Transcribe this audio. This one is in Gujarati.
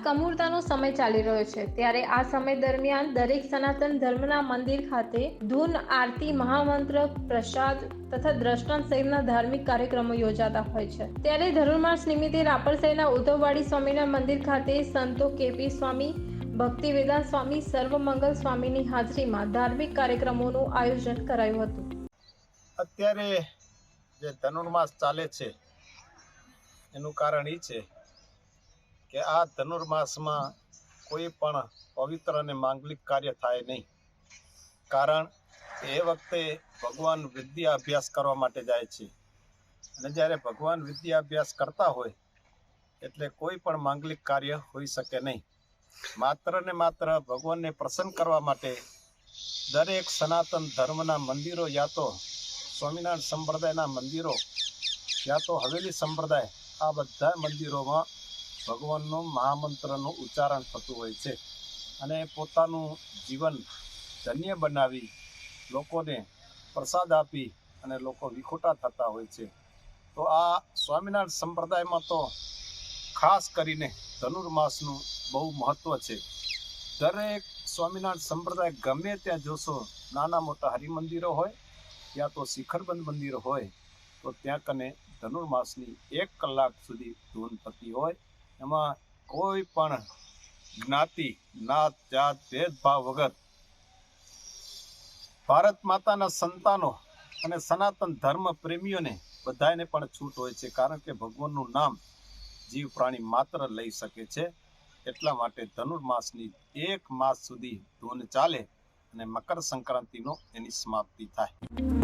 સમૂરતાનો સમય ચાલી રહ્યો છે. ત્યારે આ સમય દરમિયાન દરેક સનાતન ધર્મના મંદિર ખાતે ધૂન, આરતી, મહામંત્ર, પ્રસાદ તથા દ્રષ્ટાંત સહિતના ધાર્મિક કાર્યક્રમો યોજાતા હોય છે. ત્યારે ધનુર્માસ નિમિત્તે રાપર શહેરના ઉદ્ધવવાડી સ્વામીના મંદિર ખાતે સંતો કેપી સ્વામી ભક્તિ વેદાંત સ્વામી, સર્વમંગલ સ્વામીની હાજરીમાં ધાર્મિક કાર્યક્રમોનું આયોજન કરાયું હતું. અત્યારે જે ધનુર્માસ ચાલે છે, એનું કારણ એ છે કે આ ધનુર્માસમાં કોઈ પણ પવિત્ર અને માંગલિક કાર્ય થાય નહીં. કારણ એ વખતે ભગવાન વિદ્યા અભ્યાસ કરવા માટે જાય છે. અને જ્યારે ભગવાન વિદ્યા અભ્યાસ કરતા હોય, એટલે કોઈ પણ માંગલિક કાર્ય હોઈ શકે નહીં. માત્ર ને માત્ર ભગવાનને પ્રસન્ન કરવા માટે દરેક સનાતન ધર્મના મંદિરો યા તો સ્વામિનારાયણ સંપ્રદાયના મંદિરો, યા તો હવેલી સંપ્રદાય, આ બધા મંદિરોમાં ભગવાનનું મહામંત્રનું ઉચ્ચારણ થતું હોય છે. અને પોતાનું જીવન ધન્ય બનાવી લોકોને પ્રસાદ આપી અને લોકો વિખોટા થતા હોય છે. તો આ સ્વામિનારાયણ સંપ્રદાયમાં તો ખાસ કરીને ધનુર્માસનું બહુ મહત્ત્વ છે. દરેક સ્વામિનારાયણ સંપ્રદાય ગમે ત્યાં જોશો, નાના મોટા હરિમંદિરો હોય, યા તો શિખરબંધ મંદિર હોય, તો ત્યાં કને ધનુર્માસની એક કલાક સુધી ધૂન થતી હોય. એમાં કોઈ પણ જ્ઞાતિ નાત જાત, ભેદભાવ વગર ભારત માતાના સંતાનો અને સનાતન ધર્મ પ્રેમીઓને બધાને પણ છૂટ હોય છે. કારણ કે ભગવાનનું નામ જીવ પ્રાણી માત્ર લઈ શકે છે. એટલા માટે ધનુર્માસની એક માસ સુધી ધૂન ચાલે અને મકર સંક્રાંતિનો એની સમાપ્તિ થાય.